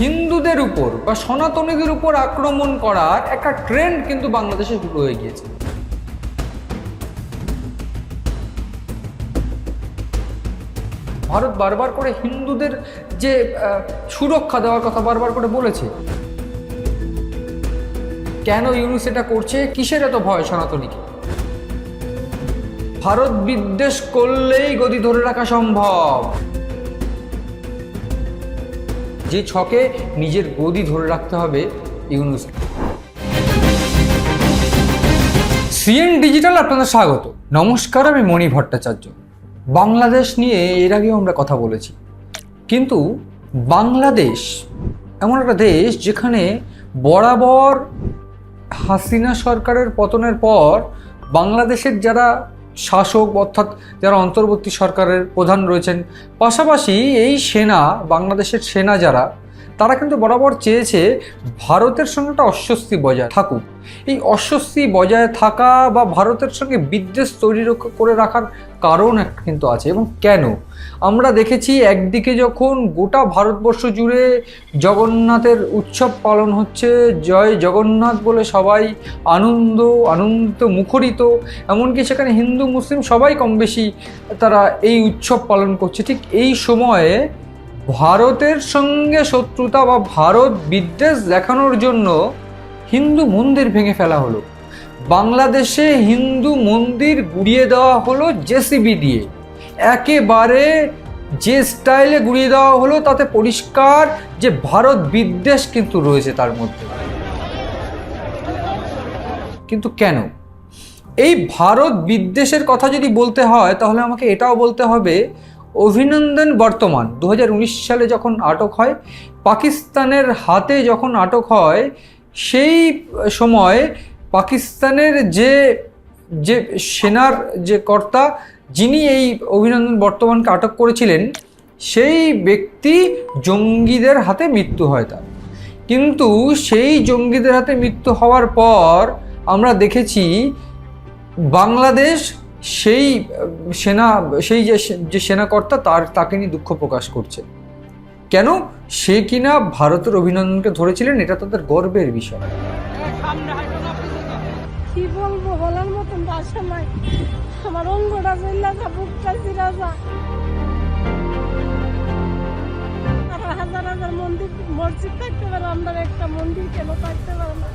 হিন্দুদের উপর বা সনাতনীদের উপর আক্রমণ করার একটা ট্রেন্ড কিন্তু বাংলাদেশে শুরু হয়ে গিয়েছে। ভারত বারবার করে হিন্দুদের যে সুরক্ষা দেওয়ার কথা বারবার করে বলেছে। কেন ইউনুস এটা করছে? কিসের এত ভয় সনাতনীকে? ভারত বিদ্বেষ করলেই গদি ধরে রাখা সম্ভব। যে ছকে নিজের গদি ধরে রাখতে হবে ইউনুসকে। সিএন ডিজিটাল আপনাদের স্বাগত। নমস্কার, আমি মণি ভট্টাচার্য। বাংলাদেশ নিয়ে এর আগেও আমরা কথা বলেছি। কিন্তু বাংলাদেশ এমন একটা দেশ যেখানে বরাবর হাসিনা সরকারের পতনের পর বাংলাদেশের যারা শাসক অর্থাৎ যারা অন্তর্বর্তী সরকারের প্রধান রয়েছেন পাশাপাশি এই সেনা বাংলাদেশের সেনা যারা তারা কিন্তু বরাবর চেয়েছে ভারতের সঙ্গে একটা অস্বস্তি বজায় থাকুক। এই অস্বস্তি বজায় থাকা বা ভারতের সঙ্গে বিদ্বেষ তৈরি করে রাখার কারণ কিন্তু আছে এবং কেন? আমরা দেখেছি একদিকে যখন গোটা ভারতবর্ষ জুড়ে জগন্নাথের উৎসব পালন হচ্ছে, জয় জগন্নাথ বলে সবাই আনন্দ, আনন্দিত, মুখরিত, এমনকি সেখানে হিন্দু, মুসলিম সবাই কম বেশি তারা এই উৎসব পালন করছে। ঠিক এই সময়ে ভারতের সঙ্গে শত্রুতা বা ভারত বিদ্বেষ দেখানোর জন্য হিন্দু মন্দির ভেঙে ফেলা হলো। বাংলাদেশে হিন্দু মন্দির গুড়িয়ে দেওয়া হলো জেসিবি দিয়ে। একেবারে যে স্টাইলে গুড়িয়ে দেওয়া হলো, তাতে পরিষ্কার যে ভারত বিদ্বেষ কিন্তু রয়েছে তার মধ্যে। কিন্তু কেন? এই ভারত বিদ্বেষের কথা যদি বলতে হয়, তাহলে আমাকে এটাও বলতে হবে অভিনন্দন বর্তমান। দু হাজার উনিশ সালে যখন আটক হয়, পাকিস্তানের হাতে যখন আটক হয়, সেই সময় পাকিস্তানের যে যে সেনার যে কর্তা, যিনি এই অভিনন্দন বর্তমানকে আটক করেছিলেন, সেই ব্যক্তি জঙ্গিদের হাতে মৃত্যু হয় তার। কিন্তু সেই জঙ্গিদের হাতে মৃত্যু হওয়ার পর আমরা দেখেছি, বাংলাদেশ সেই সেনা, সেই যে যে সেনাকর্তা তার, তাকে নিয়ে দুঃখ প্রকাশ করছে। কেন? সে কিনা ভারতের অভিনন্দনকে ধরেছিলেন, এটা তাদের গর্বের বিষয়। কি বলব, বলার মতন ভাষা নাই। আমার অঙ্গটা জেলা যা, বুকটা যা। হাজার হাজার মন্দির, মসজিদ থাকতে পারে, আমরা একটা মন্দির কেন থাকতে পারে না?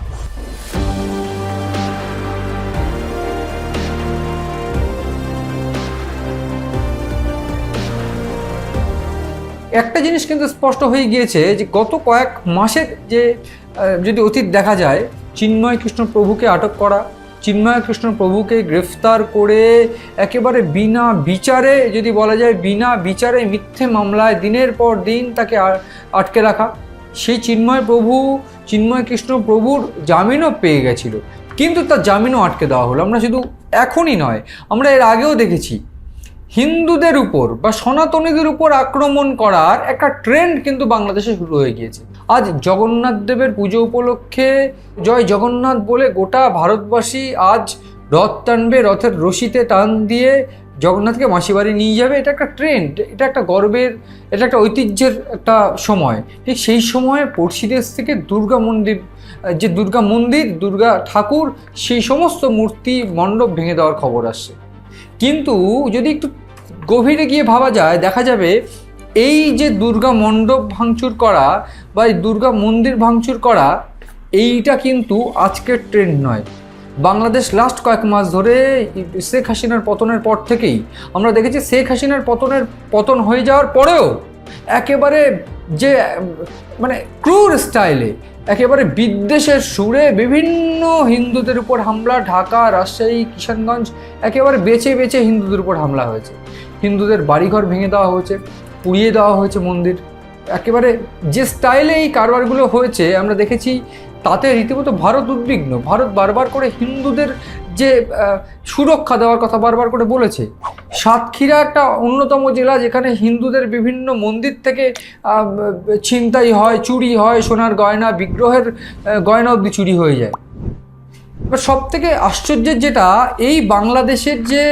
একটা জিনিস কিন্তু স্পষ্ট হয়ে গিয়েছে যে গত কয়েক মাসের যে যদি অতীত দেখা যায়, চিন্ময় কৃষ্ণ প্রভুকে আটক করা, চিন্ময় কৃষ্ণ প্রভুকে গ্রেফতার করে একেবারে বিনা বিচারে, যদি বলা যায় বিনা বিচারে মিথ্যে মামলায় দিনের পর দিন তাকে আটকে রাখা, সেই চিন্ময় প্রভু, চিন্ময় কৃষ্ণ প্রভুর জামিনও পেয়ে গেছিল। কিন্তু তার জামিনও আটকে দেওয়া হলো। আমরা শুধু এখনই নয়, আমরা এর আগেও দেখেছি হিন্দুদের উপর বা সনাতনীদের উপর আক্রমণ করার একটা ট্রেন্ড কিন্তু বাংলাদেশে শুরু হয়ে গিয়েছে। আজ জগন্নাথ দেবের পুজো উপলক্ষে জয় জগন্নাথ বলে গোটা ভারতবাসী আজ রথ টানবে, রথের রশিতে টান দিয়ে জগন্নাথকে মাসি বাড়ি নিয়ে যাবে। এটা একটা ট্রেন্ড এটা একটা গর্বের, এটা একটা ঐতিহ্যের একটা সময়। ঠিক সেই সময়ে পড়শি দেশ থেকে দুর্গা মন্দির, যে দুর্গা মন্দির, দুর্গা ঠাকুর, সেই সমস্ত মূর্তি, মণ্ডপ ভেঙে দেওয়ার খবর আসছে। কিন্তু যদি একটু গভীরে গিয়ে ভাবা যায়, দেখা যাবে এই যে দুর্গা মণ্ডপ ভাঙচুর করা বা এই দুর্গা মন্দির ভাঙচুর করা, এইটা কিন্তু আজকের ট্রেন্ড নয়। বাংলাদেশ লাস্ট কয়েক মাস ধরে শেখ হাসিনার পতনের পর থেকেই আমরা দেখেছি শেখ হাসিনার পতনের, পতন হয়ে যাওয়ার পরেও একেবারে যে মানে ক্রুর স্টাইলে, একেবারে বিদ্বেষের সুরে বিভিন্ন হিন্দুদের উপর হামলা, ঢাকা, রাজশাহী, কিষানগঞ্জ, একেবারে বেছে বেছে হিন্দুদের উপর হামলা হয়েছে। হিন্দুদের বাড়িঘর ভেঙে দেওয়া হয়েছে, পুড়িয়ে দেওয়া হয়েছে মন্দির। একেবারে যে স্টাইলে এই কারবারগুলো হয়েছে, আমরা দেখেছি তাতে রীতিমতো ভারত উদ্বিগ্ন। ভারত বারবার করে হিন্দুদের যে সুরক্ষা দেওয়ার কথা বারবার করে বলেছে সাতক্ষীরা একটা অন্যতম জেলা যেখানে হিন্দুদের বিভিন্ন মন্দির থেকে ছিনতাই হয়, চুরি হয়, সোনার গয়না, বিগ্রহের গয়না অব্দি চুরি হয়ে যায়। এবার সব থেকে আশ্চর্যের যেটা, এই বাংলাদেশের যে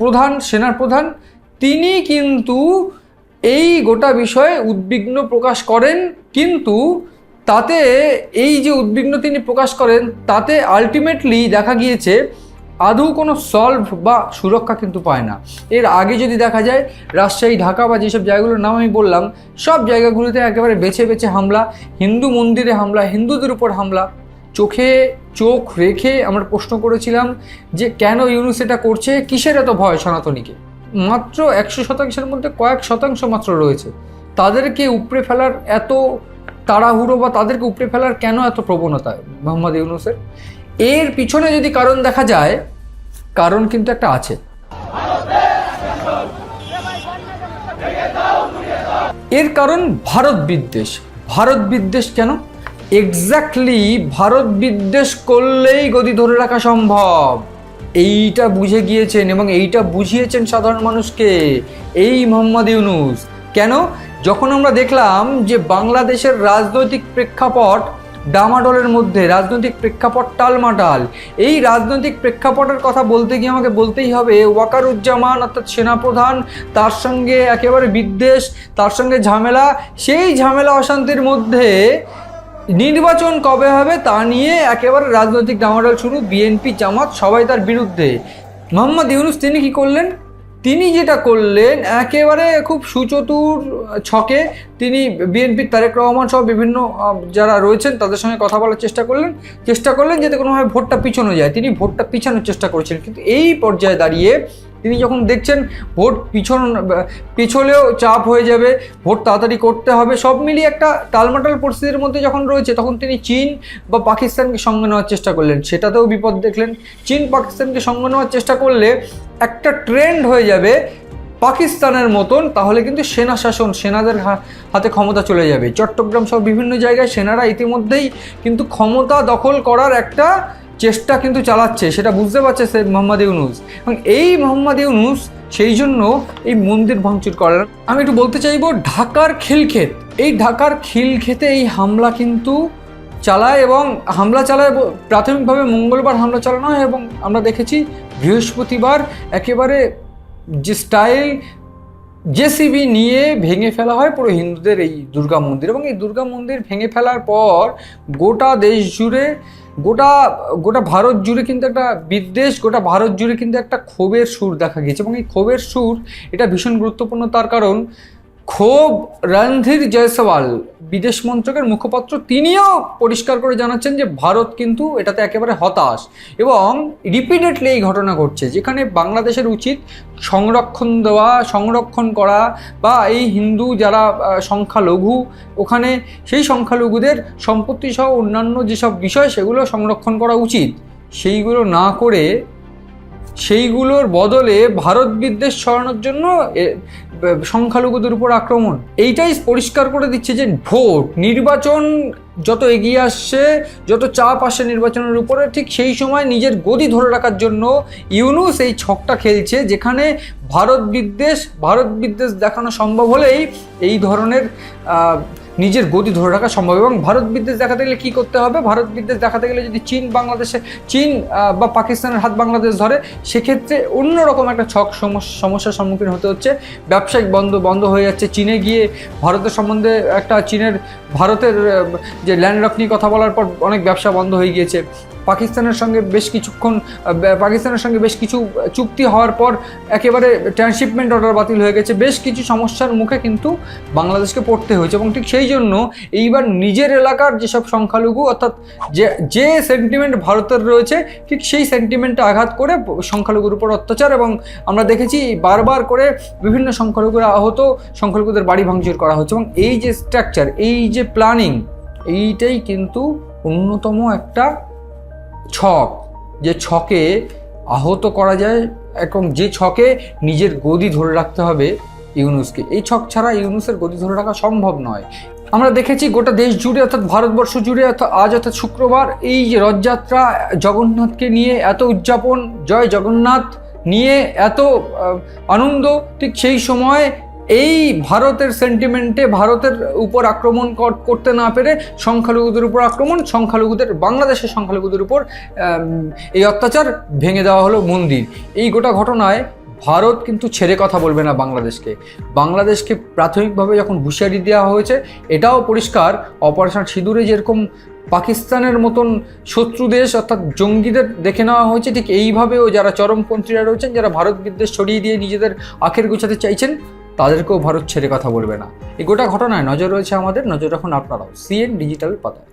প্রধান সেনার প্রধান তিনি কিন্তু এই গোটা বিষয়ে উদ্বিগ্ন প্রকাশ করেন, কিন্তু তাতে এই যে উদ্বিগ্ন তিনি প্রকাশ করেন, তাতে আলটিমেটলি দেখা গিয়েছে আদৌ কোনো সলভ বা সুরক্ষা কিন্তু পায় না। এর আগে যদি দেখা যায়, রাজশাহী, ঢাকা বা যেসব জায়গাগুলোর নাম আমি বললাম, সব জায়গাগুলোতে একেবারে বেছে বেছে হামলা, হিন্দু মন্দিরে হামলা, হিন্দুদের উপর হামলা, চোখে চোখ রেখে আমরা প্রশ্ন করেছিলাম যে কেন ইউনুস এটা করছে, কিসের এত ভয় সনাতনীকে? মাত্র একশো শতাংশের মধ্যে কয়েক শতাংশ মাত্র রয়েছে। তাদেরকে উপড়ে ফেলার এত তাড়াহুড়ো বা তাদেরকে উপড়ে ফেলার কেন এত প্রবণতা মোহাম্মদ ইউনুসের? এর পিছনে যদি কারণ দেখা যায়, কারণ কিন্তু একটা আছে। এর কারণ ভারত বিদ্বেষ। ভারত বিদ্বেষ কেন? এক্স্যাক্টলি ভারত বিদ্বেষ করলেই গদি ধরে রাখা সম্ভব। এইটা বুঝে গিয়েছেন এবং এইটা বুঝিয়েছেন সাধারণ মানুষকে এই মোহাম্মদ ইউনুস। কেন? যখন আমরা দেখলাম যে বাংলাদেশের রাজনৈতিক প্রেক্ষাপট ডামাডোলের মধ্যে রাজনৈতিক প্রেক্ষাপট টালমাটাল। এই রাজনৈতিক প্রেক্ষাপটের কথা বলতে গিয়ে আমাকে বলতেই হবে, ওয়াকারুজ্জামান অর্থাৎ সেনাপ্রধান, তার সঙ্গে একেবারে বিদ্বেষ, তার সঙ্গে ঝামেলা, সেই ঝামেলা অশান্তির মধ্যে নির্বাচন কবে হবে তা নিয়ে একেবারে রাজনৈতিক ডামাডোল শুরু, বিএনপি, জামাত, সবাই তার বিরুদ্ধে। মোহাম্মদ ইউনুস তিনি কি করলেন? তিনি যেটা করলেন, একেবারে খুব সুচতুর ছকে তিনি বিএনপির তারেক রহমান সহ বিভিন্ন যারা রয়েছেন তাদের সঙ্গে কথা বলার চেষ্টা করলেন। চেষ্টা করলেন যাতে কোনোভাবে ভোটটা পিছানো যায়। তিনি ভোটটা পিছানোর চেষ্টা করেছিলেন। কিন্তু এই পর্যায়ে দাঁড়িয়ে তিনি যখন দেখছেন ভোট পিছন, পিছলেও চাপ হয়ে যাবে, ভোট তাড়াতাড়ি করতে হবে, সব মিলিয়ে একটা টালমাটাল পরিস্থিতির মধ্যে যখন রয়েছে, তখন তিনি চীন বা পাকিস্তানকে সঙ্গে নেওয়ার চেষ্টা করলেন। সেটাতেও বিপদ দেখলেন। চীন পাকিস্তানকে সঙ্গে নেওয়ার চেষ্টা করলে একটা ট্রেন্ড হয়ে যাবে পাকিস্তানের মতন, তাহলে কিন্তু সেনা শাসন, সেনাদের হাতে ক্ষমতা চলে যাবে। চট্টগ্রাম সহ বিভিন্ন জায়গায় সেনারা ইতিমধ্যেই কিন্তু ক্ষমতা দখল করার একটা চেষ্টা কিন্তু চালাচ্ছে, সেটা বুঝতে পারছে সে মোহাম্মদ ইউনুস। এবং এই মোহাম্মদ ইউনুস সেই জন্য এই মন্দির ভাঙচুর করার আমি একটু বলতে চাইব, ঢাকার খিলক্ষেত। এই ঢাকার খিলক্ষেতে এই হামলা কিন্তু চালায় এবং হামলা চালায় প্রাথমিকভাবে মঙ্গলবার হামলা চালানো হয় এবং আমরা দেখেছি বৃহস্পতিবার একেবারে যে স্টাইল জেসিবি নিয়ে ভেঙে ফেলা হয় পুরো হিন্দুদের এই দুর্গা মন্দির এবং এই দুর্গা মন্দির ভেঙে ফেলার পর গোটা দেশ জুড়ে, গোটা গোটা ভারত জুড়ে কিন্তু একটা বিদ্বেষ, গোটা ভারত জুড়ে কিন্তু একটা ক্ষোভের সুর দেখা গিয়েছে এবং এই ক্ষোভের সুর এটা ভীষণ গুরুত্বপূর্ণ তার কারণ ক্ষোভ, রণধীর জয়সওয়াল, বিদেশ মন্ত্রকের মুখপাত্র তিনিও পরিষ্কার করে জানাচ্ছেন যে ভারত কিন্তু এটাতে একেবারে হতাশ এবং রিপিটেডলি এই ঘটনা ঘটছে, যেখানে বাংলাদেশের উচিত সংরক্ষণ দেওয়া, সংরক্ষণ করা বা এই হিন্দু যারা সংখ্যালঘু, ওখানে সেই সংখ্যালঘুদের সম্পত্তি সহ অন্যান্য যেসব বিষয় সেগুলো সংরক্ষণ করা উচিত। সেইগুলো না করে, সেইগুলোর বদলে ভারত বিদ্বেষ ছড়ানোর জন্য সংখ্যালঘুদের উপর আক্রমণ। এইটাই পরিষ্কার করে দিচ্ছে যে ভোট, নির্বাচন যত এগিয়ে আসছে, যত চাপ আসে নির্বাচনের উপরে, ঠিক সেই সময় নিজের গদি ধরে রাখার জন্য ইউনুস এই ছকটা খেলছে, যেখানে ভারত বিদ্বেষ ভারত বিদ্বেষ দেখানো সম্ভব হলেই এই ধরনের নিজের গতি ধরে রাখা সম্ভব। এবং ভারত বিদ্বেষ দেখাতে গেলে কী করতে হবে? ভারত বিদ্বেষ দেখাতে গেলে যদি চীন বাংলাদেশে, চীন বা পাকিস্তানের হাত বাংলাদেশ ধরে, সেক্ষেত্রে অন্যরকম একটা ছক সমস্যা সমস্যার সম্মুখীন হতে হচ্ছে। ব্যবসায়িক বন্ধ বন্ধ হয়ে যাচ্ছে। চীনে গিয়ে ভারতের সম্বন্ধে একটা চীনের, ভারতের যে ল্যান্ডলক নিয়ে কথা বলার পর অনেক ব্যবসা বন্ধ হয়ে গিয়েছে। পাকিস্তানের সঙ্গে বেশ কিছুক্ষণ পাকিস্তানের সঙ্গে বেশ কিছু চুক্তি হওয়ার পর একেবারে ট্রান্সশিপমেন্ট অর্ডার বাতিল হয়ে গেছে। বেশ কিছু সমস্যার মুখে কিন্তু বাংলাদেশকে পড়তে হয়েছে এবং ঠিক সেই জন্য এইবার নিজের এলাকার যেসব সংখ্যালঘু, অর্থাৎ যে যে সেন্টিমেন্ট ভারতের রয়েছে, ঠিক সেই সেন্টিমেন্টে আঘাত করে সংখ্যালঘুর উপর অত্যাচার এবং আমরা দেখেছি বারবার করে বিভিন্ন সংখ্যালঘুরা আহত, সংখ্যালঘুদের বাড়ি ভাঙচুর করা হচ্ছে এবং এই যে স্ট্রাকচার এই যে প্ল্যানিং এইটাই কিন্তু অন্যতম একটা ছক, যে ছকে আহত করা যায় এবং যে ছকে নিজের গদি ধরে রাখতে হবে ইউনুসকে। এই ছক ছাড়া ইউনুসের গদি ধরে রাখা সম্ভব নয়। আমরা দেখেছি গোটা দেশ জুড়ে, অর্থাৎ ভারতবর্ষ জুড়ে, অর্থাৎ আজ অর্থাৎ শুক্রবার, এই যে রথযাত্রা, জগন্নাথকে নিয়ে এত উদযাপন, জয় জগন্নাথ নিয়ে এত আনন্দ, ঠিক সেই সময় এই ভারতের সেন্টিমেন্টে ভারতের উপর আক্রমণ কর- করতে না পেরে সংখ্যালঘুদের উপর আক্রমণ, সংখ্যালঘুদের, বাংলাদেশের সংখ্যালঘুদের উপর এই অত্যাচার ভেঙে দেওয়া হলো মন্দির। এই গোটা ঘটনায় ভারত কিন্তু ছেড়ে কথা বলবে না বাংলাদেশকে। বাংলাদেশকে প্রাথমিকভাবে যখন হুঁশিয়ারি দেওয়া হয়েছে, এটাও পরিষ্কার, অপারেশন সিঁদুরে যেরকম পাকিস্তানের মতন শত্রু দেশ, অর্থাৎ জঙ্গিদের দেখে নেওয়া হয়েছে, ঠিক এইভাবেও যারা চরমপন্থীরা রয়েছেন, যারা ভারত বিদ্বেষ ছড়িয়ে দিয়ে নিজেদের আখের গোছাতে চাইছেন তাদেরকেও ভারত ছেড়ে কথা বলবে না। এই গোটা ঘটনায় নজর রয়েছে আমাদের। নজর রাখুন আপনারাও। সিএন ডিজিটাল পাতায়।